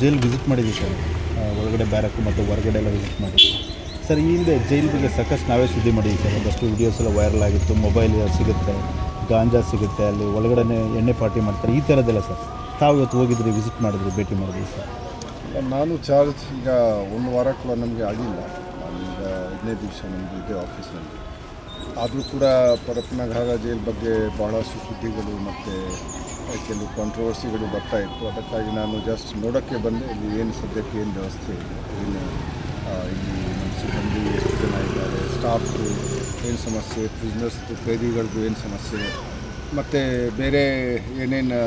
Jail visit ಮಾಡಿದ್ದೀವಿ sir. ಒಳಗಡೆ ಬ್ಯಾರಕ್ಕು ಮತ್ತು ಹೊರಗಡೆ ಎಲ್ಲ ವಿಸಿಟ್ ಮಾಡಿ ಸರ್, ಈ ಹಿಂದೆ ಜೈಲ್ ಬಗ್ಗೆ ಸಾಕಷ್ಟು ನಾವೇ ಸುದ್ದಿ ಮಾಡಿದ್ದೀವಿ ಸರ್. ಒಂದಷ್ಟು ವೀಡಿಯೋಸ್ ಎಲ್ಲ ವೈರಲ್ ಆಗಿತ್ತು ಮೊಬೈಲ್ ಸಿಗುತ್ತೆ, ಗಾಂಜಾ ಸಿಗುತ್ತೆ, ಅಲ್ಲಿ ಒಳಗಡೆ ಎಣ್ಣೆ ಪಾರ್ಟಿ ಮಾಡ್ತಾರೆ, ಈ ಥರದ್ದೆಲ್ಲ ಸರ್. ತಾವು ಇವತ್ತು ಹೋಗಿದ್ರಿ ವಿಸಿಟ್ ಮಾಡಿದ್ರಿ, ಭೇಟಿ ಮಾಡಿದ್ರಿ ಸರ್? ನಾನು ಚಾರ್ಜ್ ಈಗ ಒಂದು ವಾರ ಕೂಡ ನಮಗೆ ಆಗಿಲ್ಲ. ನಾನೀಗ ಐದನೇ ದಿವಸ ನಮ್ಮದು ಇದೆ ಆಫೀಸ್ನಲ್ಲಿ ಆದರೂ ಕೂಡ ಪರಪ್ಪನಘಾಗ ಜೈಲ್ ಬಗ್ಗೆ ಬಹಳಷ್ಟು ಸುದ್ದಿಗಳು ಮತ್ತು ಕೆಲವು ಕಾಂಟ್ರವರ್ಸಿಗಳು ಬರ್ತಾ ಇತ್ತು. ಅದಕ್ಕಾಗಿ ನಾನು ಜಸ್ಟ್ ನೋಡೋಕ್ಕೆ ಬಂದೆ, ಇಲ್ಲಿ ಏನು ಸದ್ಯಕ್ಕೆ ಏನು ವ್ಯವಸ್ಥೆ ಇದೆ. ಏನು ಇಲ್ಲಿ ನಮ್ಮ ಸಿಬ್ಬಂದಿ ಎಷ್ಟು ಜನ ಇದ್ದಾರೆ ಸ್ಟಾಫ್ದು ಏನು ಸಮಸ್ಯೆ ಬಿಸ್ನೆಸ್ದು ಖೈದಿಗಳದ್ದು ಏನು ಸಮಸ್ಯೆ, ಮತ್ತು ಬೇರೆ ಏನೇನು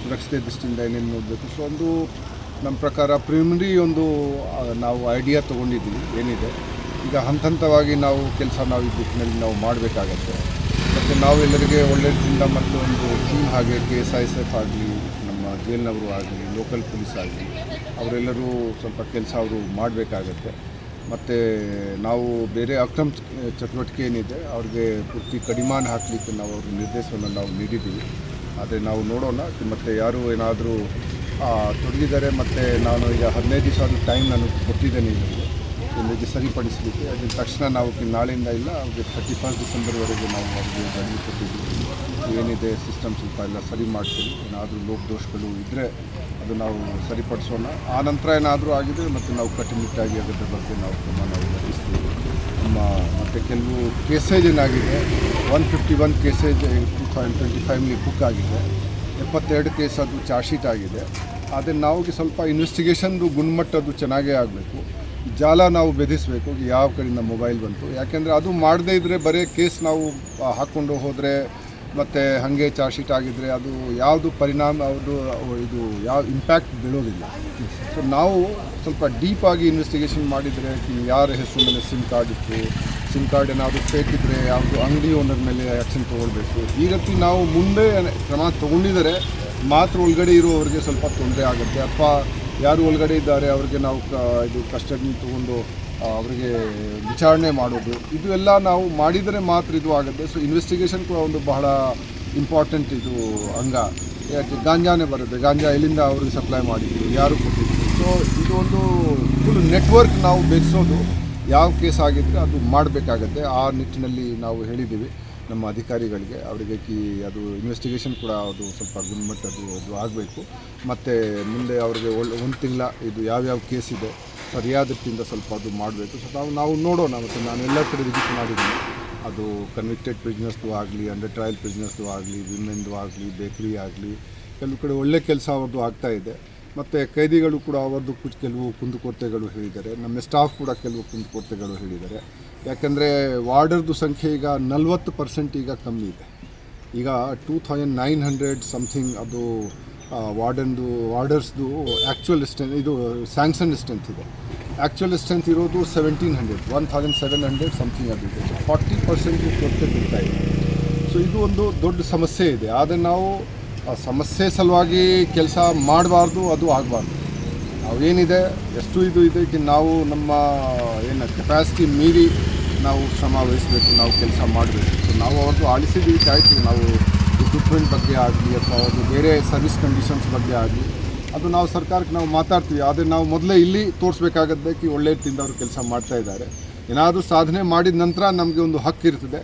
ಸುರಕ್ಷತೆ ದೃಷ್ಟಿಯಿಂದ ಏನೇನು ನೋಡಬೇಕು. ಸೊ ಒಂದು ನಮ್ಮ ಪ್ರಕಾರ ಪ್ರಿಮಿನರಿ ಒಂದು ನಾವು ಐಡಿಯಾ ತೊಗೊಂಡಿದ್ದೀವಿ, ಏನಿದೆ. ಈಗ ಹಂತ ಹಂತವಾಗಿ ನಾವು ಕೆಲಸ ನಾವು ಈ ದಿಕ್ಕಿನಲ್ಲಿ ನಾವು ಮಾಡಬೇಕಾಗತ್ತೆ. ಮತ್ತು ನಾವೆಲ್ಲರಿಗೆ ಒಳ್ಳೆಯದಿಂದ ಮತ್ತು ಒಂದು ಟೀಮ್ ಹಾಗೆ K S I S F ಆಗಲಿ, ನಮ್ಮ ಜೇಲ್ನವರು ಆಗಲಿ ಲೋಕಲ್ ಪೊಲೀಸ್ ಆಗಲಿ, ಅವರೆಲ್ಲರೂ ಸ್ವಲ್ಪ ಕೆಲಸ ಅವರು ಮಾಡಬೇಕಾಗತ್ತೆ. ಮತ್ತು ನಾವು ಬೇರೆ ಅಕ್ರಮ ಚಟುವಟಿಕೆ ಏನಿದೆ, ಅವ್ರಿಗೆ ಪೂರ್ತಿ ಕಡಿಮಾನ ಹಾಕಲಿಕ್ಕೆ ನಾವು ಅವ್ರ ನಿರ್ದೇಶವನ್ನು ನಾವು ನೀಡಿದ್ದೀವಿ. ಆದರೆ ನಾವು ನೋಡೋಣ, ಮತ್ತು ಯಾರು ಏನಾದರೂ ತೊಡಗಿದ್ದಾರೆ, ಮತ್ತು ನಾನು ಈಗ ಹದಿನೈದು ದಿವಸ ಟೈಮ್ ನಾನು ಕೊಟ್ಟಿದ್ದೇನೆ ಇವರಿಗೆ ಇಲ್ಲಿಗೆ ಸರಿಪಡಿಸಲಿಕ್ಕೆ ಅದರ ತಕ್ಷಣ ನಾವು ನಾಳೆಯಿಂದ ಇಲ್ಲ, ಅವ್ರಿಗೆ ತರ್ಟಿ ಫಸ್ಟ್ ಡಿಸೆಂಬರ್ವರೆಗೆ ನಾವು ಅವ್ರಿಗೆ ಕೊಟ್ಟಿದ್ದೀವಿ. ಏನಿದೆ ಸಿಸ್ಟಮ್ ಸ್ವಲ್ಪ ಎಲ್ಲ ಸರಿ ಮಾಡ್ತೀವಿ. ಏನಾದರೂ ಲೋಪದೋಷಗಳು ಇದ್ದರೆ ಅದು ನಾವು ಸರಿಪಡಿಸೋಣ. ಆ ನಂತರ ಏನಾದರೂ ಆಗಿದೆ ಮತ್ತು ನಾವು ಕಟ್ಟುನಿಟ್ಟಾಗಿ ಅದರ ಬಗ್ಗೆ ನಾವು ಕ್ರಮ ನಾವು ನಡೆಸ್ತೀವಿ ನಮ್ಮ ಮತ್ತು ಕೆಲವು ಕೇಸೇಜ್ ಏನಾಗಿದೆ one fifty one cases two thousand twenty ಫೈವ್ಲಿ book ಆಗಿದೆ. ಎಪ್ಪತ್ತೆರಡು ಕೇಸ್ ಅದು ಚಾರ್ಜ್ ಶೀಟ್ ಆಗಿದೆ. ಆದರೆ ನಾವು ಸ್ವಲ್ಪ ಇನ್ವೆಸ್ಟಿಗೇಷನ್ದು ಗುಣಮಟ್ಟದ್ದು ಚೆನ್ನಾಗೇ ಆಗಬೇಕು. ಜಾಲ ನಾವು ಬೆದಿಸ್ಬೇಕು ಯಾವ ಕಡೆಯಿಂದ ಮೊಬೈಲ್ ಬಂತು. ಯಾಕೆಂದರೆ ಅದು ಮಾಡದೇ ಇದ್ದರೆ ಬರೀ ಕೇಸ್ ನಾವು ಹಾಕ್ಕೊಂಡು ಹೋದರೆ ಮತ್ತು ಹಾಗೆ ಚಾರ್ಜ್ ಶೀಟ್ ಆಗಿದ್ದರೆ ಅದು ಯಾವುದು ಪರಿಣಾಮ ಅವ್ರದ್ದು ಇದು ಯಾವ ಇಂಪ್ಯಾಕ್ಟ್ ಬೀಳೋದಿಲ್ಲ. ಸೊ ನಾವು ಸ್ವಲ್ಪ ಡೀಪಾಗಿ ಇನ್ವೆಸ್ಟಿಗೇಷನ್ ಮಾಡಿದರೆ ಯಾರ ಹೆಸರು ಮೇಲೆ ಸಿಮ್ ಕಾರ್ಡ್ ಇತ್ತು ಸಿಮ್ ಕಾರ್ಡ್ ಏನಾದರೂ ಫೇಕ್ ಇದ್ದರೆ ಯಾವುದು ಅಂಗಡಿ ಓನರ್ ಮೇಲೆ ಆ್ಯಕ್ಷನ್ ತೊಗೊಳ್ಬೇಕು. ಈ ರೀತಿ ನಾವು ಮುಂದೆ ಕ್ರಮ ತೊಗೊಂಡಿದ್ದರೆ ಮಾತ್ರ ಒಳಗಡೆ ಇರುವವರಿಗೆ ಸ್ವಲ್ಪ ತೊಂದರೆ ಆಗುತ್ತೆ. ಅಥವಾ ಯಾರು ಒಳಗಡೆ ಇದ್ದಾರೆ, ಅವ್ರಿಗೆ ನಾವು ಕ, ಇದು ಕಸ್ಟಡಿ ತೊಗೊಂಡು ಅವರಿಗೆ ವಿಚಾರಣೆ ಮಾಡೋದು, ಇದು ಎಲ್ಲ ನಾವು ಮಾಡಿದರೆ ಮಾತ್ರ ಇದು ಆಗುತ್ತೆ. ಸೊ ಇನ್ವೆಸ್ಟಿಗೇಷನ್ ಕೂಡ ಒಂದು ಬಹಳ ಇಂಪಾರ್ಟೆಂಟ್ ಇದು ಅಂಗ. ಯಾಕೆ, ಗಾಂಜಾನೇ ಬರುತ್ತೆ. ಗಾಂಜಾ ಎಲ್ಲಿಂದ ಅವ್ರಿಗೆ ಸಪ್ಲೈ ಮಾಡಿದ್ರು ಯಾರು ಕೊಟ್ಟಿದ್ರು ಸೊ ಇದು ಒಂದು ಫುಲ್ ನೆಟ್ವರ್ಕ್ ನಾವು ಬೆಳೆಸೋದು, ಯಾವ ಕೇಸ್ ಆಗಿದ್ದರೆ ಅದು ಮಾಡಬೇಕಾಗತ್ತೆ. ಆ ನಿಟ್ಟಿನಲ್ಲಿ ನಾವು ಹೇಳಿದ್ದೀವಿ. ನಮ್ಮ ಅಧಿಕಾರಿಗಳಿಗೆ, ಅವರಿಗೆ ಕಿ, ಅದು ಇನ್ವೆಸ್ಟಿಗೇಷನ್ ಕೂಡ ಅದು ಸ್ವಲ್ಪ ಗುಣಮಟ್ಟದ್ದು ಅದು ಆಗಬೇಕು. ಮತ್ತು ಮುಂದೆ ಅವರಿಗೆ ಒಳ್ಳೆ ಒಂದು ತಿಂಗಳ ಇದು ಯಾವ್ಯಾವ ಕೇಸ್ ಇದೆ, ಸರಿಯಾದ ರೀತಿಯಿಂದ ಸ್ವಲ್ಪ ಅದು ಮಾಡಬೇಕು. ಸ್ವಲ್ಪ ನಾವು ನಾವು ನೋಡೋಣ, ಮತ್ತು ನಾನು ಎಲ್ಲ ಕಡೆ ವಿಸಿಟ್ ಮಾಡಿದ್ದೀನಿ. ಅದು ಕನ್ವಿಕ್ಟೆಡ್ ಬಿಸ್ನೆಸ್ದು ಆಗಲಿ ಅಂಡರ್ ಟ್ರಯಲ್ ಬಿಸ್ನೆಸ್ದು ಆಗಲಿ ವಿಮೆನ್ದು ಆಗಲಿ ಬೇಕ್ರಿ ಆಗಲಿ, ಕೆಲವು ಕಡೆ ಒಳ್ಳೆ ಕೆಲಸ ಅವ್ರದ್ದು ಆಗ್ತಾಯಿದೆ ಮತ್ತು ಕೈದಿಗಳು ಕೂಡ ಅವರದ್ದು ಕೆಲವು ಕುಂದುಕೊರತೆಗಳು ಹೇಳಿದ್ದಾರೆ. ನಮ್ಮ ಸ್ಟಾಫ್ ಕೂಡ ಕೆಲವು ಕುಂದುಕೊರತೆಗಳು ಹೇಳಿದ್ದಾರೆ. ಯಾಕಂದರೆ ವಾರ್ಡರ್ದು ಸಂಖ್ಯೆ ಈಗ ನಲ್ವತ್ತು ಪರ್ಸೆಂಟ್ ಈಗ ಕಮ್ಮಿ ಇದೆ. ಈಗ two thousand nine hundred something ಅದು ವಾರ್ಡನ್ದು, ವಾರ್ಡರ್ಸ್ದು ಆ್ಯಕ್ಚುಯಲ್ ಸ್ಟ್ರೆಂತ್ ಇದು ಸ್ಯಾಂಕ್ಷನ್ ಸ್ಟ್ರೆಂತ್ ಇದೆ. ಆ್ಯಕ್ಚುಯಲ್ ಸ್ಟ್ರೆಂತ್ ಇರೋದು seventeen hundred one thousand seven hundred something ಅದು ಫಾರ್ಟಿ ಪರ್ಸೆಂಟ್ ಕೊರತೆ ಬಿಡ್ತಾ ಇದೆ. ಸೊ ಇದು ಒಂದು ದೊಡ್ಡ ಸಮಸ್ಯೆ ಇದೆ. ಆದರೆ ನಾವು ಆ ಸಮಸ್ಯೆ ಸಲುವಾಗಿ ಕೆಲಸ ಮಾಡಬಾರ್ದು, ಅದು ಆಗಬಾರ್ದು. ಅವೇನಿದೆ ಎಷ್ಟು ಇದು ಇದಕ್ಕೆ ನಾವು ನಮ್ಮ, ಏನು ಕೆಪಾಸಿಟಿ ಮೀರಿ ನಾವು ಶ್ರಮ ವಹಿಸಬೇಕು, ನಾವು ಕೆಲಸ ಮಾಡಬೇಕು. ನಾವು ಅವ್ರದ್ದು ಆಲಿಸಿದ್ದೀವಿ ಆಯಿತು. ನಾವು ಇಕ್ವಿಪ್ಮೆಂಟ್ ಬಗ್ಗೆ ಆಗಲಿ ಅಥವಾ ಅವ್ರದ್ದು ಬೇರೆ ಸರ್ವಿಸ್ ಕಂಡೀಷನ್ಸ್ ಬಗ್ಗೆ ಆಗಲಿ, ಅದು ನಾವು ಸರ್ಕಾರಕ್ಕೆ ನಾವು ಮಾತಾಡ್ತೀವಿ. ಆದರೆ ನಾವು ಮೊದಲೇ ಇಲ್ಲಿ ತೋರಿಸ್ಬೇಕಾಗತ್ತೆ ಕಿ ಒಳ್ಳೆ ರೀತಿಯಿಂದ ಅವರು ಕೆಲಸ ಮಾಡ್ತಾ ಇದ್ದಾರೆ. ಏನಾದರೂ ಸಾಧನೆ ಮಾಡಿದ ನಂತರ ನಮಗೆ ಒಂದು ಹಕ್ಕು ಇರ್ತದೆ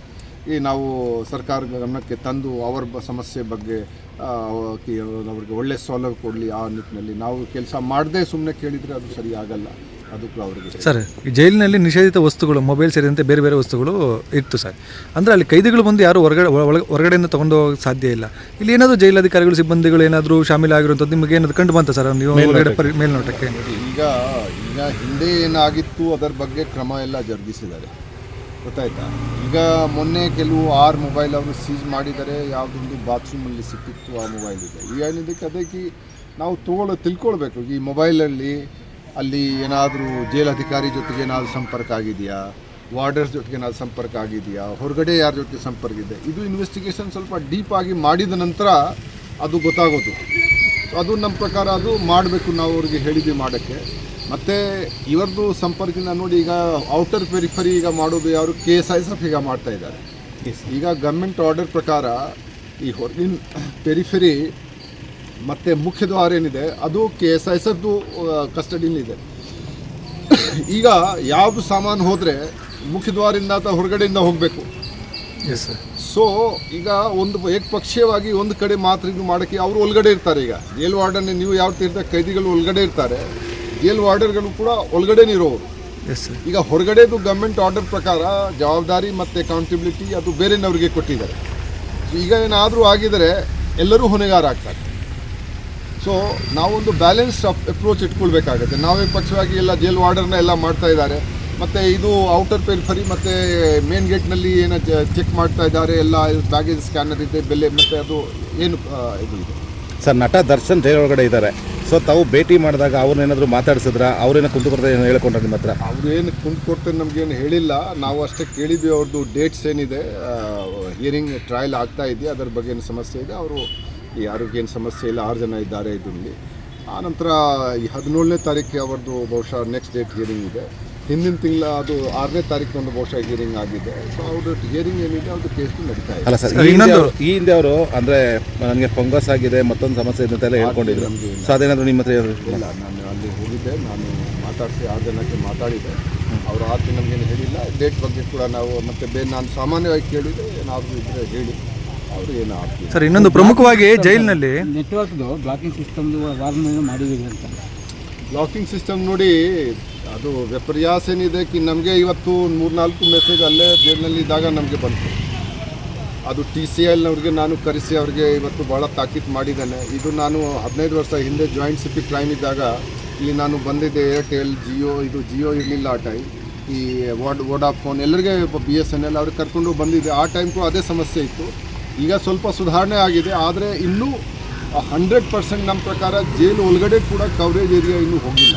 ಈ ನಾವು ಸರ್ಕಾರ ಗಮನಕ್ಕೆ ತಂದು ಅವ್ರ ಸಮಸ್ಯೆ ಬಗ್ಗೆ ಅವರಿಗೆ ಕಿ- ಅವ್ರಿಗೆ ಒಳ್ಳೆ ಸೌಲಭ್ಯ ಕೊಡಲಿ ಆ ನಿಟ್ಟಿನಲ್ಲಿ. ನಾವು ಕೆಲಸ ಮಾಡದೆ ಸುಮ್ಮನೆ ಕೇಳಿದರೆ ಅದು ಸರಿ ಆಗಲ್ಲ. ಅದು ಅವರಿಗೆ ಸರ್ ಈ ಜೈಲಿನಲ್ಲಿ ನಿಷೇಧಿತ ವಸ್ತುಗಳು ಮೊಬೈಲ್ ಸೇರಿದಂತೆ ಬೇರೆ ಬೇರೆ ವಸ್ತುಗಳು ಇತ್ತು ಸರ್. ಅಂದರೆ ಅಲ್ಲಿ ಕೈದಿಗಳು ಬಂದು ಯಾರು ಹೊರಗಡೆ ಒಳಗೆ ಹೊರಗಡೆಯಿಂದ ತೊಗೊಂಡು ಹೋಗೋಕ್ಕೆ ಸಾಧ್ಯ ಇಲ್ಲ. ಇಲ್ಲಿ ಏನಾದರೂ ಜೈಲಧಿಕಾರಿಗಳು ಸಿಬ್ಬಂದಿಗಳು ಏನಾದರೂ ಶಾಮೀಲಾಗಿರುವಂಥದ್ದು ನಿಮಗೆ ಏನಾದರೂ ಕಂಡು ಬಂತ ಸರ್? ನೀವು ಹೊರಗಡೆ ಪರಿ ಮೇಲ್ನೋಟಕ್ಕೆ? ಈಗ ಈಗ ಹಿಂದೆ ಏನಾಗಿತ್ತು ಅದರ ಬಗ್ಗೆ ಕ್ರಮ ಎಲ್ಲ ಜರುಗಿಸಿದ್ದಾರೆ. ಗೊತ್ತಾಯ್ತಾ? ಈಗ ಮೊನ್ನೆ ಕೆಲವು ಆರು ಮೊಬೈಲ್ ಅವರು ಸೀಜ್ ಮಾಡಿದರೆ ಯಾವುದೊಂದು ಬಾತ್ರೂಮಲ್ಲಿ ಸಿಕ್ಕಿತ್ತು, ಆ ಮೊಬೈಲ್ ಇದೆ. ಈಗ ಏನಿದ್ದಕ್ಕೆ ಅದಕ್ಕೆ ನಾವು ತಗೊಳ್ಳೋ, ತಿಳ್ಕೊಳ್ಬೇಕು. ಈ ಮೊಬೈಲಲ್ಲಿ ಅಲ್ಲಿ ಏನಾದರೂ ಜೈಲ್ ಅಧಿಕಾರಿ ಜೊತೆಗೆ ಏನಾದರೂ ಸಂಪರ್ಕ ಆಗಿದೆಯಾ? ವಾರ್ಡರ್ಸ್ ಜೊತೆಗೆ ಏನಾದರೂ ಸಂಪರ್ಕ ಆಗಿದೆಯಾ? ಹೊರಗಡೆ ಯಾರ ಜೊತೆ ಸಂಪರ್ಕ ಇದೆ? ಇದು ಇನ್ವೆಸ್ಟಿಗೇಷನ್ ಸ್ವಲ್ಪ ಡೀಪ್ ಆಗಿ ಮಾಡಿದ ನಂತರ ಅದು ಗೊತ್ತಾಗೋದು. ಅದು ನಮ್ಮ ಪ್ರಕಾರ ಅದು ಮಾಡಬೇಕು ನಾವು ಅವ್ರಿಗೆ ಹೇಳಿದ್ವಿ ಮಾಡೋಕ್ಕೆ. ಮತ್ತು ಇವರದು ಸಂಪರ್ಕದಿಂದ ನೋಡಿ ಈಗ ಔಟರ್ ಪೆರಿಫರಿ ಈಗ ಮಾಡೋದು ಯಾರು K S I S F ಈಗ ಮಾಡ್ತಾ ಇದ್ದಾರೆ. ಈಗ ಗವರ್ಮೆಂಟ್ ಆರ್ಡರ್ ಪ್ರಕಾರ ಈ ಹೊರಗಿನ ಪೆರಿಫರಿ ಮತ್ತು ಮುಖ್ಯ ದ್ವಾರ ಏನಿದೆ ಅದು ಕೆ ಎಸ್ ಐ ಸಫ್ದು ಕಸ್ಟಡಿಯಲ್ಲಿದೆ ಈಗ ಯಾವ ಸಾಮಾನು ಹೋದರೆ ಮುಖ್ಯ ದ್ವಾರದಿಂದ ಅಥವಾ ಹೊರಗಡೆಯಿಂದ ಹೋಗಬೇಕು. ಎಸ್ ಸರ್ ಸೊ ಈಗ ಒಂದು ಏಕಪಕ್ಷೀಯವಾಗಿ ಒಂದು ಕಡೆ ಮಾತ್ರ ಇದು ಮಾಡೋಕ್ಕೆ ಅವರು ಒಳಗಡೆ ಇರ್ತಾರೆ ಈಗ. ಜೈಲ್ ವಾರ್ಡನ್ ನೀವು ಯಾವ ತೀರ್ಥ ಕೈದಿಗಳು ಒಳಗಡೆ ಇರ್ತಾರೆ. ಜೈಲ್ ವಾರ್ಡರ್ಗಳು ಕೂಡ ಒಳಗಡೆನೇ ಇರೋರು ಈಗ ಹೊರಗಡೆದು ಗೌರ್ಮೆಂಟ್ ಆರ್ಡರ್ ಪ್ರಕಾರ ಜವಾಬ್ದಾರಿ ಮತ್ತು ಅಕೌಂಟಬಿಲಿಟಿ ಅದು ಬೇರೆನವ್ರಿಗೆ ಕೊಟ್ಟಿದ್ದಾರೆ. ಸೊ ಈಗ ಏನಾದರೂ ಆಗಿದರೆ ಎಲ್ಲರೂ ಹೊಣೆಗಾರ ಆಗ್ತಾರೆ. ಸೊ ನಾವೊಂದು ಬ್ಯಾಲೆನ್ಸ್ಡ್ ಅಪ್ರೋಚ್ ಇಟ್ಕೊಳ್ಬೇಕಾಗುತ್ತೆ. ನಾವೇ ಪಕ್ಷವಾಗಿ ಎಲ್ಲ ಜೈಲ್ ವಾರ್ಡರ್ನ ಎಲ್ಲ ಮಾಡ್ತಾ ಇದ್ದಾರೆ. ಮತ್ತು ಇದು ಔಟರ್ ಪೆರಿಫರಿ ಮತ್ತು ಮೇನ್ ಗೇಟ್ನಲ್ಲಿ ಏನೋ ಚೆಕ್ ಮಾಡ್ತಾ ಇದ್ದಾರೆ ಎಲ್ಲ ಬ್ಯಾಗೇಜ್ ಸ್ಕ್ಯಾನರ್ ಇದೆ ಬೆಲೆ ಮತ್ತು ಅದು ಏನು ಇದು ಇದೆ. ಸರ್, ನಟ ದರ್ಶನ್ ಜೈಲ್ ಒಳಗಡೆ ಇದ್ದಾರೆ. ಸೊ ತಾವು ಭೇಟಿ ಮಾಡಿದಾಗ ಅವ್ರನ್ನೇನಾದರೂ ಮಾತಾಡಿಸಿದ್ರ? ಅವ್ರೇನೋ ಕೊಡ್ತಾರೆ ಏನೋ ಹೇಳ್ಕೊಂಡ್ರೆ ನಿಮ್ಮ ಹತ್ರ? ಅವರು ಏನು ಕುಂದು ಕೊಡ್ತಾರೆ ನಮಗೇನು ಹೇಳಿಲ್ಲ. ನಾವು ಅಷ್ಟೇ ಕೇಳಿದ್ವಿ ಅವ್ರದ್ದು ಡೇಟ್ಸ್ ಏನಿದೆ. ಹಿಯರಿಂಗ್ ಟ್ರಯಲ್ ಆಗ್ತಾ ಇದೆ. ಅದರ ಬಗ್ಗೆ ಏನು ಸಮಸ್ಯೆ ಇದೆ? ಅವರು ಯಾರಿಗೇನು ಏನು ಸಮಸ್ಯೆ ಇಲ್ಲ. ಆರು ಜನ ಇದ್ದಾರೆ ಇದರಲ್ಲಿ. ಆನಂತರ ನಂತರ ಈ ಹದಿನೇಳನೇ ತಾರೀಕಿಗೆ ಅವ್ರದ್ದು ಬಹುಶಃ ನೆಕ್ಸ್ಟ್ ಡೇಟ್ ಹಿಯರಿಂಗ್ ಇದೆ. ಹಿಂದಿನ ತಿಂಗಳ ಅದು ಆರನೇ ತಾರೀಕು ಒಂದು ಬಹುಶಃ ಹಿಯರಿಂಗ್ ಆಗಿದೆ. ಸೊ ಅವ್ರದ್ದು ಹಿಯರಿಂಗ್ ಏನಿದೆ ಅವ್ರದ್ದು ಕೇಸ್ ನಡೀತಾ ಇದೆ. ಅಲ್ಲ ಸರ್ ಸರ್, ಈ ಹಿಂದೆ ಇನ್ನೊಂದು- ಈ ಹಿಂದೆ ಅವರು ಅಂದರೆ ನನಗೆ ಫಂಗಸ್ ಆಗಿದೆ ಮತ್ತೊಂದು ಸಮಸ್ಯೆ ಇದೆ ಅಂತೆಲ್ಲ ಹೇಳ್ಕೊಂಡಿದ್ರು. ಸೊ ಅದೇನಾದರೂ ನಿಮ್ಮ ಹತ್ರ ಹೇಳಿದ್ರು? ಇಲ್ಲ ನಾನು ಅಲ್ಲಿ ಹೋಗಿದ್ದೆ ನಾನು ಮಾತಾಡಿಸಿ ಆರು ಜನಕ್ಕೆ ಮಾತಾಡಿದೆ ಅವರು ಆರು ನಮಗೇನು ಹೇಳಿಲ್ಲ. ಡೇಟ್ ಬಗ್ಗೆ ಕೂಡ ನಾವು ಮತ್ತೆ ಬೇರೆ ನಾನು ಸಾಮಾನ್ಯವಾಗಿ ಕೇಳಿದೆ ಏನಾದರೂ ಇದ್ದರೆ ಹೇಳಿ. ಅವರು ಏನು ಸರ್ ಇನ್ನೊಂದು ಪ್ರಮುಖವಾಗಿ ಜೈಲಿನಲ್ಲಿ ನೆಟ್ವರ್ಕ್ದು ಬ್ಲಾಕಿಂಗ್ ಸಿಸ್ಟಮ್ದು ವಾರ್ನ್ ಮಾಡಿದ್ದೀವಿ ಅಂತ. ಬ್ಲಾಕಿಂಗ್ ಸಿಸ್ಟಮ್ ನೋಡಿ ಅದು ವಿಪರ್ಯಾಸ ಏನಿದೆ ಕಿ, ನಮಗೆ ಇವತ್ತು ಮೂರ್ನಾಲ್ಕು ಮೆಸೇಜ್ ಅಲ್ಲೇ ಜೈಲಿನಲ್ಲಿ ಇದ್ದಾಗ ನಮಗೆ ಬಂತು. ಅದು ಟಿ ಸಿ ಎಲ್ನವ್ರಿಗೆ ನಾನು ಕರೆಸಿ ಅವ್ರಿಗೆ ಇವತ್ತು ಭಾಳ ತಾಕೀತು ಮಾಡಿದ್ದೇನೆ. ಇದು ನಾನು ಹದಿನೈದು ವರ್ಷ ಹಿಂದೆ ಜಾಯಿಂಟ್ ಸಿಪಿ ಕ್ರೈಮ್ ಇದ್ದಾಗ ಇಲ್ಲಿ ನಾನು ಬಂದಿದ್ದೆ ಏರ್ಟೆಲ್ ಜಿಯೋ ಇದು ಜಿಯೋ ಇರಲಿಲ್ಲ ಆ ಟೈಮ್ ಈ ವಾಡ್ ವೋಡಾಫೋನ್ ಎಲ್ಲರಿಗೆ ಬಿ ಎಸ್ ಎನ್ ಎಲ್ ಅವ್ರಿಗೆ ಕರ್ಕೊಂಡು ಬಂದಿದ್ದೆ. ಆ ಟೈಮ್ಗೂ ಅದೇ ಸಮಸ್ಯೆ ಇತ್ತು. ಈಗ ಸ್ವಲ್ಪ ಸುಧಾರಣೆ ಆಗಿದೆ. ಆದರೆ ಇನ್ನೂ ಹಂಡ್ರೆಡ್ ಪರ್ಸೆಂಟ್ ನಮ್ಮ ಪ್ರಕಾರ ಜೈಲು ಒಳಗಡೆ ಕೂಡ ಕವರೇಜ್ ಏರಿಯಾ ಇನ್ನೂ ಹೋಗಿಲ್ಲ.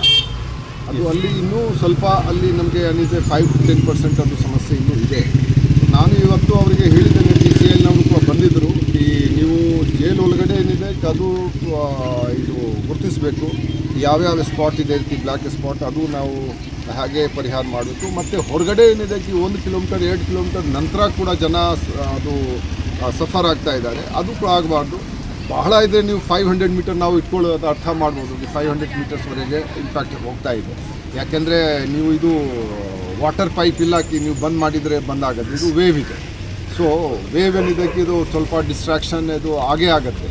ಅದು ಅಲ್ಲಿ ಇನ್ನೂ ಸ್ವಲ್ಪ ಅಲ್ಲಿ ನಮಗೆ ಏನಿದೆ ಫೈವ್ ಟು ಟೆನ್ ಪರ್ಸೆಂಟ್ ಅದು ಸಮಸ್ಯೆ ಇನ್ನೂ ಇದೆ. ನಾನು ಇವತ್ತು ಅವರಿಗೆ ಹೇಳಿದ್ದೇನೆ ಡಿ ಸಿ ಎಲ್ನವರು ಕೂಡ ಬಂದಿದ್ದರು ಈ ನೀವು ಜೇಲ್ ಒಳಗಡೆ ಏನಿದೆ, ಅದು ಇದು ಗುರುತಿಸಬೇಕು. ಯಾವ್ಯಾವ ಸ್ಪಾಟ್ ಇದೆ ರೀತಿ ಬ್ಲ್ಯಾಕ್ ಸ್ಪಾಟ್ ಅದು ನಾವು ಹಾಗೆ ಪರಿಹಾರ ಮಾಡಬೇಕು. ಮತ್ತು ಹೊರಗಡೆ ಏನಿದೆ ಕಿ ಒಂದು ಕಿಲೋಮೀಟರ್ ಎರಡು ಕಿಲೋಮೀಟರ್ ನಂತರ ಕೂಡ ಜನ ಅದು ಸಫರ್ ಆಗ್ತಾ ಇದ್ದಾರೆ. ಅದು ಕೂಡ ಆಗಬಾರ್ದು. ಬಹಳ ಇದೆ, ನೀವು ಫೈವ್ ಹಂಡ್ರೆಡ್ ಮೀಟರ್ ನಾವು ಇಟ್ಕೊಳ್ಳೋದು ಅರ್ಥ ಮಾಡ್ಬೋದು. ಫೈವ್ ಹಂಡ್ರೆಡ್ ಮೀಟರ್ಸ್ವರೆಗೆ ಇಂಪ್ಯಾಕ್ಟ್ ಹೋಗ್ತಾ ಇದೆ. ಯಾಕೆಂದರೆ ನೀವು ಇದು ವಾಟರ್ ಪೈಪ್ ಇಲ್ಲಾಕಿ ನೀವು ಬಂದ್ ಮಾಡಿದರೆ ಬಂದ್ ಆಗುತ್ತೆ ಇದು ವೇವ್ ಇದೆ. ಸೊ ವೇವ್ ಏನಿದ್ದಕ್ಕೆ ಇದು ಸ್ವಲ್ಪ ಡಿಸ್ಟ್ರಾಕ್ಷನ್ ಇದು ಆಗೇ ಆಗುತ್ತೆ.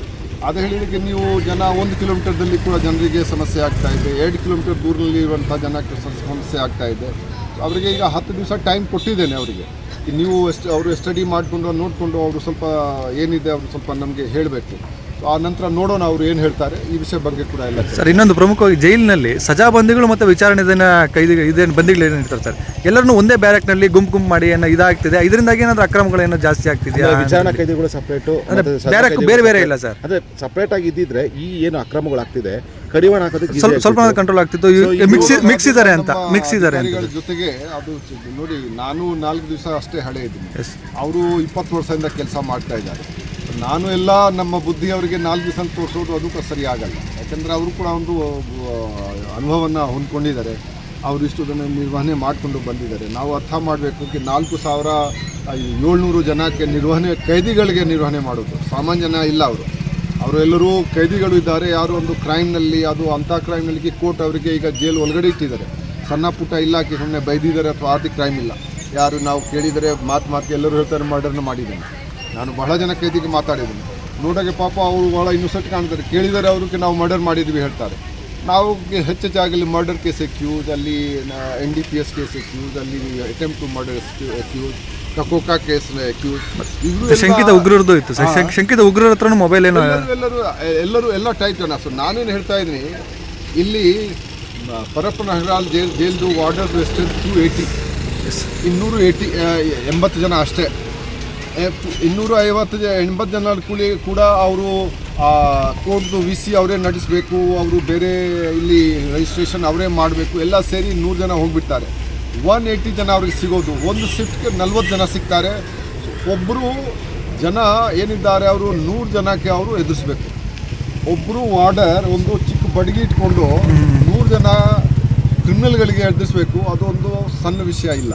ಅದು ಹೇಳಿದಕ್ಕೆ ನೀವು ಜನ ಒಂದು ಕಿಲೋಮೀಟರ್ದಲ್ಲಿ ಕೂಡ ಜನರಿಗೆ ಸಮಸ್ಯೆ ಆಗ್ತಾ ಇದೆ. ಎರಡು ಕಿಲೋಮೀಟರ್ ದೂರದಲ್ಲಿ ಇರುವಂಥ ಜನಕ್ಕೆ ಸಮಸ್ಯೆ ಆಗ್ತಾ ಇದೆ. ಅವರಿಗೆ ಈಗ ಹತ್ತು ದಿವಸ ಟೈಮ್ ಕೊಟ್ಟಿದ್ದೇನೆ ಅವರಿಗೆ. ನೀವು ಎಷ್ಟು ಅವರು ಸ್ಟಡಿ ಮಾಡಿಕೊಂಡು ನೋಡಿಕೊಂಡು ಅವರು ಸ್ವಲ್ಪ ಏನಿದೆ ಅವರು ಸ್ವಲ್ಪ ನಮಗೆ ಹೇಳಬೇಕು. ಆ ನಂತರ ನೋಡೋಣ ಅವರು ಏನು ಹೇಳ್ತಾರೆ. ಈ ವಿಷಯ ಬಗ್ಗೆ ಕೂಡ ಇಲ್ಲ ಸರ್ ಇನ್ನೊಂದು ಪ್ರಮುಖವಾಗಿ ಜೈಲಿನಲ್ಲಿ ಸಜಾ ಬಂದಿಗಳು ಮತ್ತು ವಿಚಾರಣೆ ಕೈದಿ ಇದೇನು ಬಂದಿಗಳು ಏನು ಇರ್ತಾರೆ ಸರ್? ಎಲ್ಲರನ್ನೂ ಒಂದೇ ಬ್ಯಾರಕ್ನಲ್ಲಿ ಗುಂಪು ಗುಂಪು ಮಾಡಿ ಏನೋ ಇದಾಗ್ತಿದೆ. ಇದರಿಂದಾಗಿ ಏನಾದರೂ ಅಕ್ರಮಗಳೇನೋ ಜಾಸ್ತಿ ಆಗ್ತಿದೆಯಾ ವಿಚಾರಣೆ ಕೈದಿಗಳು ಸಪ್ರೇಟು ಬ್ಯಾರಕ್ ಬೇರೆ ಬೇರೆ ಇಲ್ಲ ಸರ್. ಅದೇ ಸಪ್ರೇಟ್ ಆಗಿ ಇದ್ದಿದ್ರೆ ಈ ಏನು ಅಕ್ರಮಗಳಾಗ್ತಿದೆ ಕಡಿವಾಣ ಹಾಕೋದಕ್ಕೆ ಸ್ವಲ್ಪ ಸ್ವಲ್ಪ ಕಂಟ್ರೋಲ್ ಆಗ್ತಿತ್ತು. ಮಿಕ್ಸ್ ಮಿಕ್ಸ್ ಇದ್ದಾರೆ ಅಂತ ಮಿಕ್ಸ್ ಇದ್ದಾರೆ ಅಂತ. ಜೊತೆಗೆ ಅದು ನೋಡಿ ನಾನು ನಾಲ್ಕು ದಿವಸ ಅಷ್ಟೇ ಹಳೆ ಇದ್ದೀನಿ. ಅವರು ಇಪ್ಪತ್ತು ವರ್ಷದಿಂದ ಕೆಲಸ ಮಾಡ್ತಾ ಇದ್ದಾರೆ. ನಾನು ಎಲ್ಲ ನಮ್ಮ ಬುದ್ಧಿ ಅವರಿಗೆ ನಾಲ್ಕು ದಿವಸ ತೋರಿಸೋದು ಅದು ಕೂಡ ಸರಿ ಆಗಲ್ಲ. ಯಾಕಂದರೆ ಅವರು ಕೂಡ ಒಂದು ಅನುಭವವನ್ನು ಹೊಂದ್ಕೊಂಡಿದ್ದಾರೆ. ಅವರು ಇಷ್ಟು ಜನ ನಿರ್ವಹಣೆ ಮಾಡಿಕೊಂಡು ಬಂದಿದ್ದಾರೆ. ನಾವು ಅರ್ಥ ಮಾಡಬೇಕು ನಾಲ್ಕು ಸಾವಿರ ಏಳ್ನೂರು ಜನಕ್ಕೆ ನಿರ್ವಹಣೆ, ಕೈದಿಗಳಿಗೆ ನಿರ್ವಹಣೆ ಮಾಡೋದು. ಸಾಮಾನ್ಯ ಇಲ್ಲ ಅವರು. ಅವರು ಎಲ್ಲರೂ ಕೈದಿಗಳು ಇದ್ದಾರೆ. ಯಾರು ಒಂದು ಕ್ರೈಮ್ನಲ್ಲಿ ಅದು ಅಂಥ ಕ್ರೈಮ್ನಲ್ಲಿ ಕೋರ್ಟ್ ಅವರಿಗೆ ಈಗ ಜೈಲು ಒಳಗಡೆ ಇಟ್ಟಿದ್ದಾರೆ. ಸಣ್ಣ ಪುಟ್ಟ ಇಲಾಖೆ ಸುಮ್ಮನೆ ಬೈದಿದ್ದಾರೆ ಅಥವಾ ಆರ್ಥಿಕ ಕ್ರೈಮ್ ಇಲ್ಲ. ಯಾರು ನಾವು ಕೇಳಿದರೆ ಮಾತು ಮಾತು ಎಲ್ಲರೂ ಹೇಳ್ತಾರೆ ಮರ್ಡರ್ನ ಮಾಡಿದ್ದೇನೆ ನಾನು ಬಹಳ ಜನ ಕೈದಿಗೆ ಮಾತಾಡಿದ್ದೀನಿ. ನೋಡೋಕೆ ಪಾಪ ಅವರು ಭಾಳ ಇನ್ನೊಸೆಟ್ ಕಾಣ್ತಾರೆ. ಕೇಳಿದರೆ ಅವ್ರಿಗೆ ನಾವು ಮರ್ಡರ್ ಮಾಡಿದ್ವಿ ಹೇಳ್ತಾರೆ. ನಾವು ಹೆಚ್ಚೆಚ್ಚಾಗಲಿ ಮರ್ಡರ್ ಕೇಸ್ ಎಕ್ಯೂಸ್ ಅಲ್ಲಿ N D P S case accused ಅಲ್ಲಿ attempt to murder accused KCOCA case accused ಇವರು ಶಂಕಿತ ಉಗ್ರರದ್ದು ಇತ್ತು ಶಂಕಿತ ಉಗ್ರರ ಹತ್ರ ಮೊಬೈಲ್ ಏನೋ ಎಲ್ಲರೂ ಎಲ್ಲರೂ ಎಲ್ಲ ಟೈಪ್ ಜನ ಸೊ ನಾನೇನು ಹೇಳ್ತಾ ಇದ್ದೀನಿ ಇಲ್ಲಿ ಪರಪ್ಪನ ಪರಪ್ಪ ನಗರಾಲ್ ಜೈಲ್ ಜೈಲ್ದು ವಾರ್ಡರ್ ಎಷ್ಟು ಟು ಏಯ್ಟಿ ಇನ್ನೂರು ಏಯ್ಟಿ ಎಂಬತ್ತು ಜನ ಅಷ್ಟೇ. ಇನ್ನೂರು ಐವತ್ತು ಎಂಬತ್ತು ಜನ ಕೂಲಿ ಕೂಡ ಅವರು ಕೋರ್ಟ್ದು ವಿ ಸಿ ಅವರೇ ನಡೆಸಬೇಕು ಅವರು ಬೇರೆ ಇಲ್ಲಿ ರಿಜಿಸ್ಟ್ರೇಷನ್ ಅವರೇ ಮಾಡಬೇಕು ಎಲ್ಲ ಸೇರಿ ನೂರು ಜನ ಹೋಗಿಬಿಡ್ತಾರೆ. ಒನ್ ಏಯ್ಟಿ ಜನ ಅವ್ರಿಗೆ ಸಿಗೋದು ಒಂದು ಶಿಫ್ಟ್ಗೆ ನಲ್ವತ್ತು ಜನ ಸಿಗ್ತಾರೆ. ಒಬ್ಬರು ಜನ ಏನಿದ್ದಾರೆ ಅವರು ನೂರು ಜನಕ್ಕೆ ಅವರು ಎದುರಿಸ್ಬೇಕು. ಒಬ್ಬರು ವಾರ್ಡರ್ ಒಂದು ಚಿಕ್ಕ ಬಡಗಿ ಇಟ್ಕೊಂಡು ನೂರು ಜನ ಕ್ರಿಮಿನಲ್ಗಳಿಗೆ ಎದುರಿಸ್ಬೇಕು ಅದೊಂದು ಸಣ್ಣ ವಿಷಯ ಇಲ್ಲ.